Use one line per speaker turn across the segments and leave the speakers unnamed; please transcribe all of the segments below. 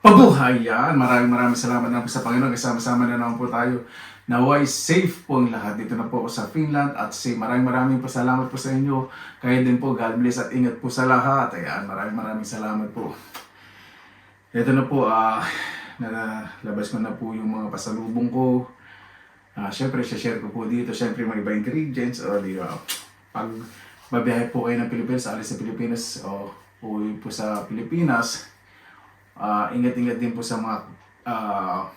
Pabuhay yan! Maraming maraming salamat na po sa Panginoon. Kasama-sama na naman po tayo. Naway safe po ang lahat. Dito na po ako sa Finland at safe. Maraming maraming pasalamat po sa inyo. Kaya din po, God bless at ingat po sa lahat. Ayan, maraming maraming salamat po. Ito na po, ah, nalabas ko na po yung mga pasalubong ko. Ah, Siyempre, share ko po dito. Siyempre, may iba ingredients. O, di ba? Pag babiyahe po kayo ng Pilipinas, alis sa Pilipinas, o uwi po sa Pilipinas, Ah, ingat-ingat din po sa mga ah,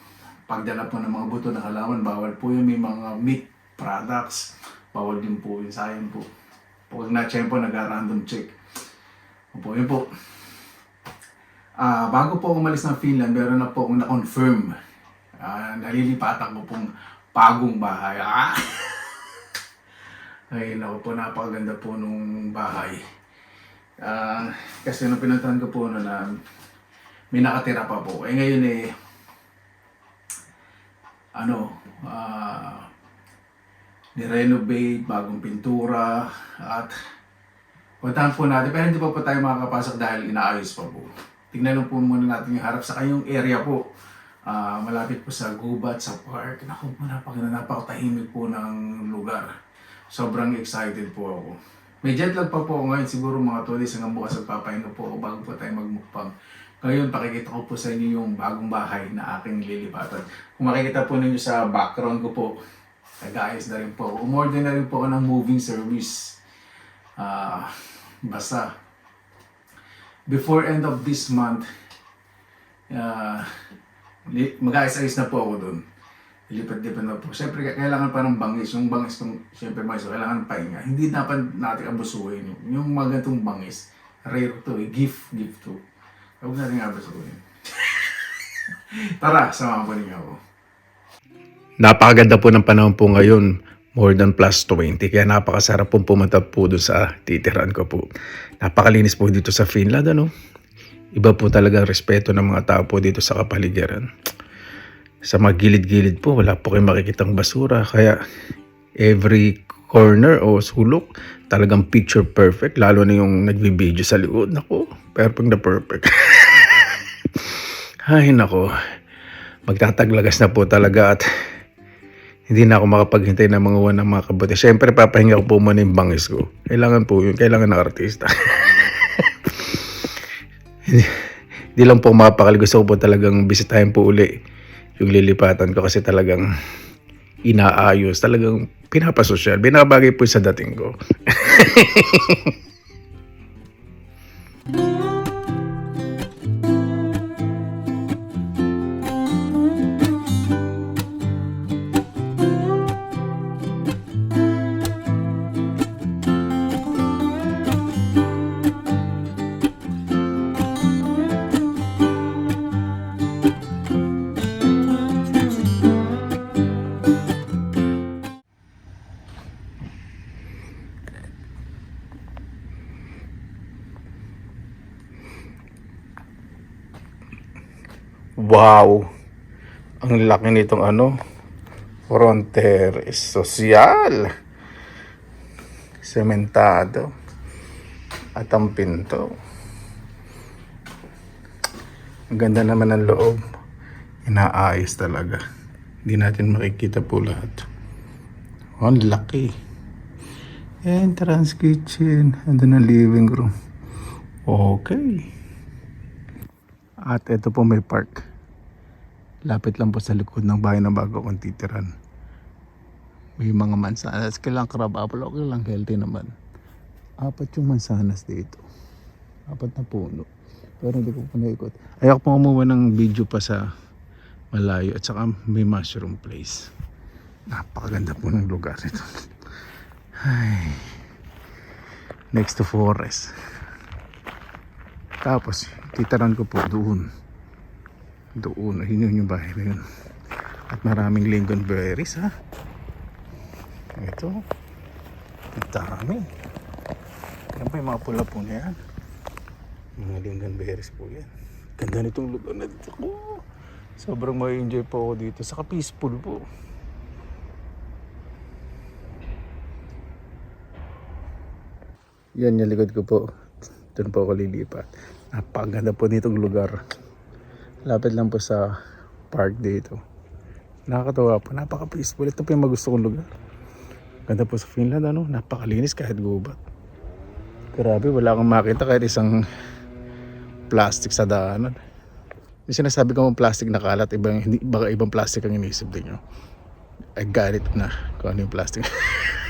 pagdala po ng mga buto ng halaman. Bawal po yun. May mga meat products. Bawal din po yun. Sayang po. Pag na-check po, nag-random check. Opo, yun po. Ah, bago po umalis ng Finland, meron na po akong na-confirm. Ah, nalilipatan ko pong bagong bahay. Ah! Ay, naku po, napakaganda po nung bahay. Ah, kasi nung pinuntahan ko po noon na may nakatira pa po. Eh ngayon eh, ano, ah, ni-renovate, bagong pintura, at puntahan po natin. Pero hindi pa po tayo makakapasok dahil inaayos pa po. Tingnan lang po muna natin yung harap sa kayong area po. Ah, malapit po sa gubat, sa park. Naku po, napakaganda, napakatahimik po ng lugar. Sobrang excited po ako. May jet lag pa po ako ngayon, siguro mga 2 days hanggang bukas magpapahinga po ako bago po tayo magmukbang. Ngayon, pakikita ko po sa inyo yung bagong bahay na aking lilipatan. Kung makikita po ninyo sa background ko po, nag-ayos na rin po. Umorder na rin po ako ng moving service. Ah, basta, before end of this month, ah, li- mag-ayos-ayos na po ako doon. Lipat-lipat na po. Siyempre, kailangan pa ng bangis. Yung bangis kung siyempre mais, kailangan pahinga. Hindi dapat natin abusuhin yung, yung mga bangis. Rare to eh. Gift, gift to. Huwag natin abusuhin. Tara, samahan po ninyo ako.
Napakaganda po ng panahon po ngayon. More than plus 20. Kaya napakasarap pong pumunta po doon sa titiran ko po. Napakalinis po dito sa Finland. Ano? Iba po talaga ang respeto ng mga tao po dito sa kapaligiran. Sa mga gilid-gilid po, wala po kayong makikitang basura. Kaya every corner o sulok, talagang picture perfect. Lalo na yung nagbi-video sa likod. Nako, perfect na perfect. Ay, nako. Magtataglagas na po talaga at hindi na ako makapaghintay ng mga uwan ng mga kabuti. Siyempre, papahinga ko po muna yung bangis ko. Kailangan po yun. Kailangan ng artista. hindi, hindi lang po mapakali. Gusto ko po talagang bisitahin po uli yung lilipatan ko kasi talagang inaayos. Talagang pinapasosyal. Binabagay po sa dating ko. Wow! Ang laki nitong ano, fronter social. Sementado. At ang pinto. Ang ganda naman ng loob. Inaayos talaga. Hindi natin makikita po lahat. Oh, ang laki. Entrance kitchen. Ando na living room. Okay. At ito po may park. Lapit lang po sa likod ng bahay na bago kong titiran. May mga mansanas. Kailang crab apple. Okay lang, healthy naman. Apat yung mansanas dito. Apat na puno. Pero hindi ko pa naikot. Ayaw po kumuha ng video pa sa malayo. At saka may mushroom place. Napakaganda po ng lugar ito. Ay. Next to forest. Tapos, titaran ko po doon. Doon, yun yung bahay na yun. At maraming lingonberries ha. Ito. Dami. Yan pa yung mga pula po na yan. Mga lingonberries po yan. Ganda nitong lugar na dito ko. Sobrang ma-enjoy po ako dito. Saka peaceful po. Yan yung likod ko po. Doon po ako lilipat. Napakaganda po nitong lugar. Lapit lang po sa park dito. Nakakatawa po. Napaka-peaceful. Ito po yung magusto kong lugar. Ganda po sa Finland, ano? Napakalinis kahit gubat. Grabe, wala akong makita kahit isang plastic sa daanan. Yung sinasabi ko mong plastic na kalat, ibang, hindi, baka ibang plastic ang inisip din nyo. I got it na kung ano yung plastic.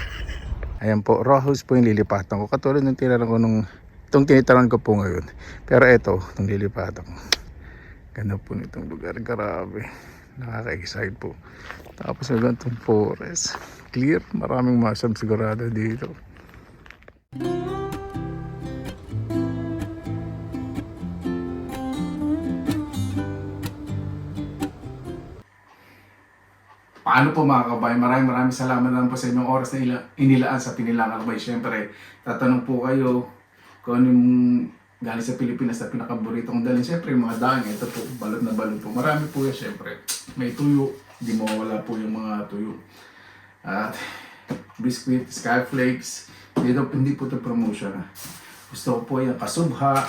Ayan po, raw house po yung lilipatan ko. Katulad ng tinaran ko nung, itong tinitaran ko po ngayon. Pero ito, itong lilipatan ko. Ganda po nitong lugar, grabe. Nakaka-excite po. Tapos may ganitong forest. Clear, maraming mushroom sigurado dito.
Paano po mga kabayan? Maraming maraming salamat naman po sa inyong oras na ila- inilaan sa Pinilang Albay. Siyempre, tatanong po kayo kung ano yung galing sa Pilipinas na pinakaborito kong dalhin. Siyempre, mga dahon, ito po, balot na balot po. Marami po yan, siyempre. May tuyo, di mawala po yung mga tuyo. At biscuit, skyflakes, dito hindi po ito promotion. ah. Gusto ko po yung kasubha,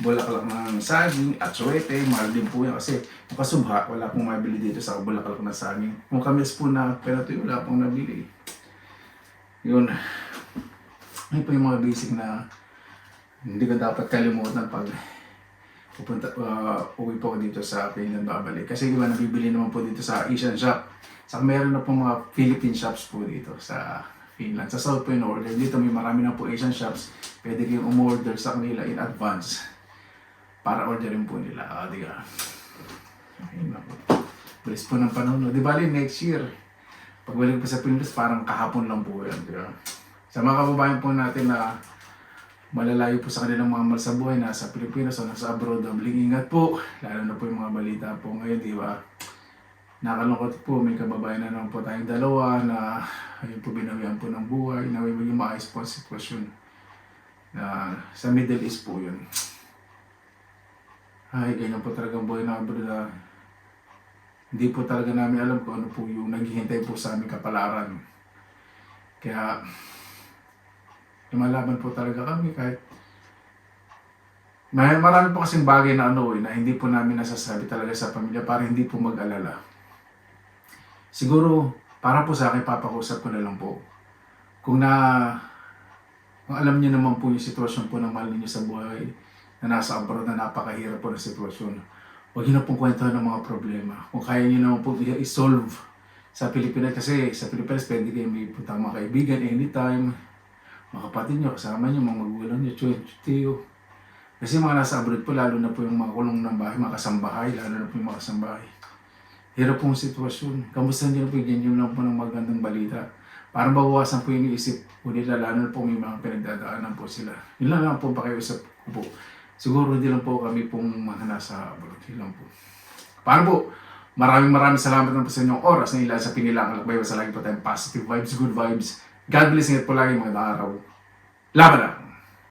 bulaklak ng saging, at suwete, mahal din po yan kasi yung kasubha, wala pong mabili dito sa bulaklak ng saging. Kung kamis po na pero tuyo, wala pong nabili. Yun. Ayun po yung mga basic na hindi ko dapat kalimutan pag pupunta, uh, uwi po ako dito sa Finland babalik. Kasi iba nabibili naman po dito sa Asian shop. Saka meron na po mga Philippine shops po dito sa Finland. Sa South po order. Dito may marami na po Asian shops. Pwede kayong umorder sa kanila in advance para orderin po nila. Ah, di ka. Ayun na po. Bilis po ng panahon. Di bali next year. Pagbalik po sa Pilipinas, parang kahapon lang po yan. Di ba? Sa mga kababayan po natin na malalayo po sa kanilang mga mahal sa buhay, nasa Pilipinas o nasa abroad, doubling ingat po. Lalo na po yung mga balita po ngayon, di ba? Nakalungkot po, may kababayan na naman po tayong dalawa na ayun po binawian po ng buhay, na may maging maayos po ang sitwasyon. Na sa Middle East po yun. Ay, ganyan po talaga buhay na abroad na hindi po talaga namin alam kung ano po yung naghihintay po sa aming kapalaran. Kaya, lumalaban po talaga kami kahit may marami po kasing bagay na ano eh, na hindi po namin nasasabi talaga sa pamilya para hindi po mag-alala. Siguro, para po sa akin, papakusap ko na lang po. Kung na, kung alam niyo naman po yung sitwasyon po ng mahal ninyo sa buhay, na nasa abroad na napakahirap po ng sitwasyon, huwag niyo na pong kwentuhan ng mga problema. Kung kaya niyo naman po i-solve sa Pilipinas, kasi sa Pilipinas pwede kayo may puntang mga kaibigan anytime, mga kapatid nyo, kasama nyo, mga magulang nyo, tiyo. Kasi mga nasa abroad po, lalo na po yung mga kulong ng bahay, mga kasambahay, lalo na po yung mga kasambahay. Hirap pong sitwasyon. Kamusta nyo po, ganyan lang po ng magandang balita. Para bawasan po yung iisip po nila, lalo na po may mga pinagdadaanan po sila. Yun lang lang po pakiusap ko po. Siguro hindi lang po kami pong mga nasa abroad. Yun lang po. Paano po? Maraming maraming salamat na po sa inyong oras na ilan sa pinilang alakbay. Sa lagi po tayong positive vibes, good vibes. God bless ingat po lagi mga araw. Laban na!